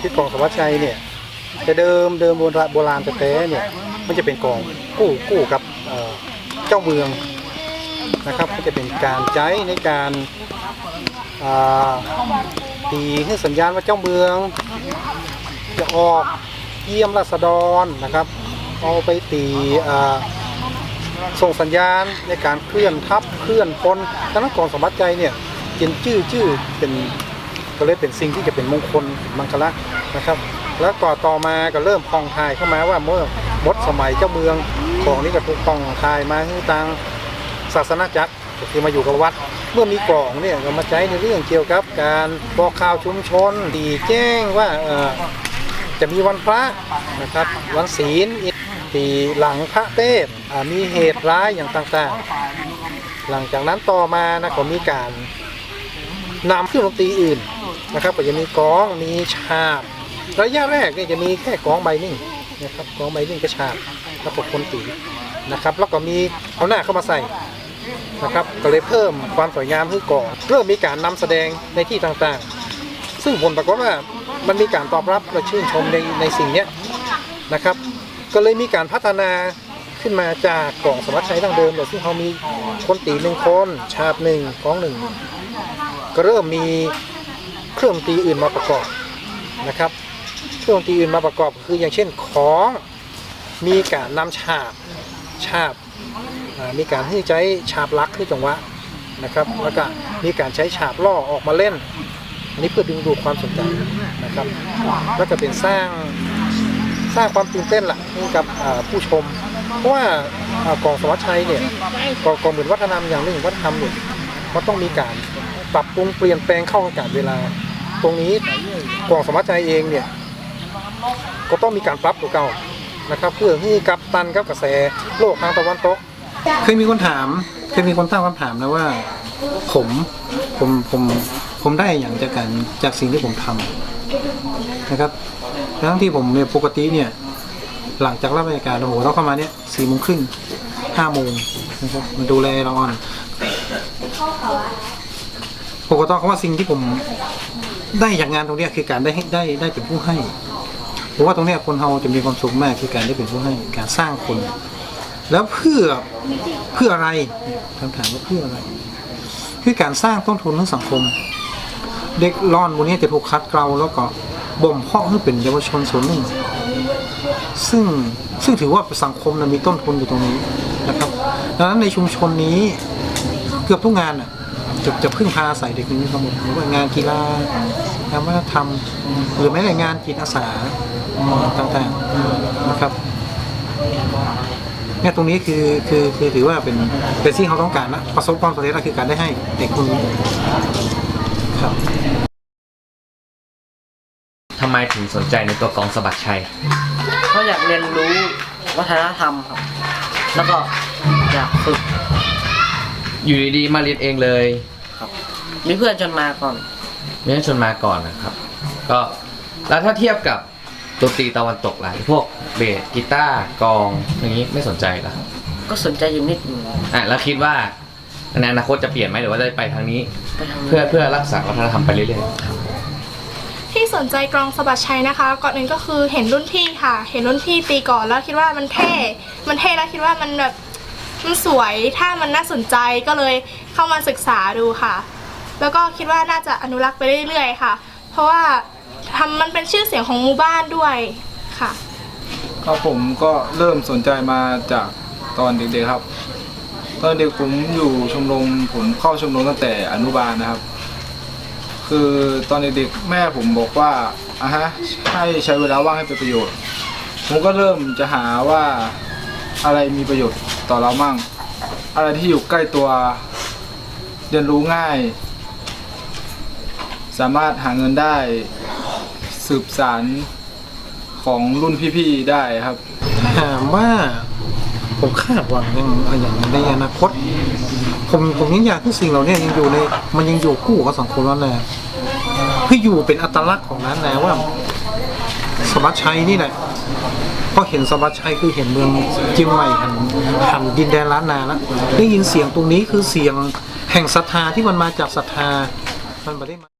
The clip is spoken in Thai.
ที่กองสวัสดิ์ชัยเนี่ยแต่เดิมเดิมโบราณโบราณแท้เนี่ยมันจะเป็นกองกู้กู้กับเจ้าเมืองนะครับก็จะเป็นการใช้ในการตีให้สัญญาณว่าเจ้าเมือง จะออกเยี่ยมราษฎรนะครับ เอาไปตีส่งสัญญาณในการเคลื่อนทัพเคลื่อนพลดังนั้นกองสมบัติใจเนี่ยเป็นชื่อชื่อเป็น ก็เลยเป็นสิ่งที่จะเป็นมงคลมังคละนะครับ แล้วก็ต่อมาก็เริ่มพองทายเข้ามาว่าเมื่อมดสมัยเจ้าเมืองของนี้ก็ถูกพองทายมาให้ทางศาสนาจักรก็คือมาอยู่กับวัด เมื่อมีกล่องเนี่ยก็มาใช้ในเรื่องเกี่ยวกับ การบอกข่าวชุมชนดีแจ้งว่าเออจะมีวันพระนะครับ วันศีลอีหลังพระเทศอ่มีเหตุร้ายอย่างต่างๆ หลังจากนั้นต่อมานะก็มีการ นำเครื่องดนตรีอื่นนะครับ ก็จะมีกลองมีฉาบระยะแรกเนี่ยจะมีแค่กลองใบนิ่งนะครับกลองใบนิ่งกับฉาบแล้วก็คนตีนะครับ แล้วก็มีเอาหน้าเข้ามาใส่นะครับ ก็เลยเพิ่มความสวยงามให้กลองเริ่มมีการนำแสดงในที่ต่างๆ ซึ่งผลปรากฏว่ามันมีการตอบรับและชื่นชมในในสิ่งนี้นะครับ ก็เลยมีการพัฒนาขึ้นมาจากกล่องสมัติใช้ดั้งเดิมโดยซึ่งเขามีคนตีหนึ่งคน ชาบหนึ่งกองหนึ่ง ก็เริ่มมีเครื่องดนตรีอื่นมาประกอบนะครับ เครื่องดนตรีอื่นมาประกอบคืออย่างเช่นของมีการนำฉาบฉาบมีการให้ใช้ฉาบลักคือจังหวะนะครับแล้วก็มีการใช้ฉาบล่อออกมาเล่น อันนี้เพื่อดึงดูดความสนใจนะครับ แล้วก็เป็นสร้างสร้างความตื่นเต้นล่ะให้กับผู้ชม เพราะว่ากองสวัสดิ์ชัยเนี่ยกองกองเหมือนวัฒนธรรมอย่างหนึ่งวัฒนธรรมเนี่ยมันต้องมีการ ปรับปรุงเปลี่ยนแปลงเข้ากับกาลเวลา ตรงนี้กองสวัสดิ์ชัยเองเนี่ยก็ต้องมีการปรับตัวเก่านะครับ เพื่อให้กับตันกับกระแสโลกทางตะวันตกเคยมีคนถามเคยมีคนตั้งคำถามนะว่า ผมผมผมผมได้อย่างจากการจากสิ่งที่ผมทำนะครับทั้งที่ผมเนี่ยปกติเนี่ยหลังจากรับราชการโอ้โหต้องเข้ามาเนี่ยสี่โมงครึ่งห้าโมงนะครับมาดูแลเราอ่อน ปกติเขาว่าสิ่งที่ผมได้จากงานตรงนี้คือการได้ได้ได้เป็นผู้ให้ผมว่าตรงนี้คนเราจะมีความสุขมากคือการได้เป็นผู้ให้การสร้างคน แล้วเพื่อเพื่ออะไรคำถามว่าเพื่ออะไร คือการสร้างต้นทุนของสังคม เด็กร่อนพวกนี้จะถูกคัดเกลาแล้วก็บ่มเพาะให้เป็นเยาวชนส่วนหนึ่ง ซึ่งซึ่งถือว่าสังคมนะมีต้นทุนอยู่ตรงนี้นะครับดังนั้นในชุมชนนี้เกือบทุกงานอะ จะจะพึ่งพาอาศัยเด็กนี้ทั้งหมดไม่ว่างานกีฬางานวัฒนธรรม หรือแม้แต่งานจิตอาสาต่างๆนะครับเนี่ยตรงนี้คือคือคือถือว่าเป็นเป็นสิ่งเขาต้องการนะประสบความสำเร็จก็คือการได้ให้เด็กคนนี้ครับทำไมถึงสนใจในตัวกองสะบัดชัย ก็อยากเรียนรู้วัฒนธรรมครับ แล้วก็อยากฝึก อยู่ดีๆมาเรียนเองเลยมีเพื่อนจนมาก่อน ไม่ได้ชวนมาก่อนนะครับ ก็แล้วถ้าเทียบกับดนตรีตะวันตกล่ะพวกเบสกีตาร์กลองอย่างนี้ไม่สนใจเหรอครับก็สนใจอยู่นิดหนึงอะแล้วคิดว่าในอนาคตจะเปลี่ยนไหมหรือว่าจะไปทางนี้ ไปทางเพื่อเพื่อรักษาวัฒนธรรมไปเรื่อยที่สนใจกลองสะบัดชัยนะคะก่อนอื่นก็คือเห็นรุ่นพี่ค่ะ เห็นรุ่นพี่ตีก่อนแล้วคิดว่ามันเท่ มันเท่แล้วคิดว่ามันแบบ มันสวยถ้ามันน่าสนใจก็เลยเข้ามาศึกษาดูค่ะ แล้วก็คิดว่าน่าจะอนุรักษ์ไปเรื่อยๆค่ะ เพราะว่าทำมันเป็นชื่อเสียงของหมู่บ้านด้วยค่ะครับผมก็เริ่มสนใจมาจากตอนเด็กๆครับ ตอนเด็กผมอยู่ชมรมผมเข้าชมรมตั้งแต่อนุบาลนะครับ คือตอนเด็กๆแม่ผมบอกว่าอะฮะให้ใช้เวลาว่างให้เป็นประโยชน์ ผมก็เริ่มจะหาว่าอะไรมีประโยชน์ ต่อเรามั่ง อะไรที่อยู่ใกล้ตัว เรียนรู้ง่าย สามารถหาเงินได้สืบสารของรุ่นพี่ๆได้ครับ ถามว่าผมคาดหวังยังอย่างในอนาคต ผมผมยังอยากให้สิ่งเหล่านี้ยังอยู่ในมันยังอยู่คู่กับสังคมแล้วแหละเพื่ออยู่เป็นอัตลักษณ์ของนั้นนะว่าสมัชชัยนี่แหละ พอเห็นสมัชชัยคือเห็นเมืองเจียงใหม่หันหันดินแดนล้านนาแล้วได้ยินเสียงตรงนี้คือเสียงแห่งศรัทธาที่มันมาจากศรัทธามันไม่ได้มา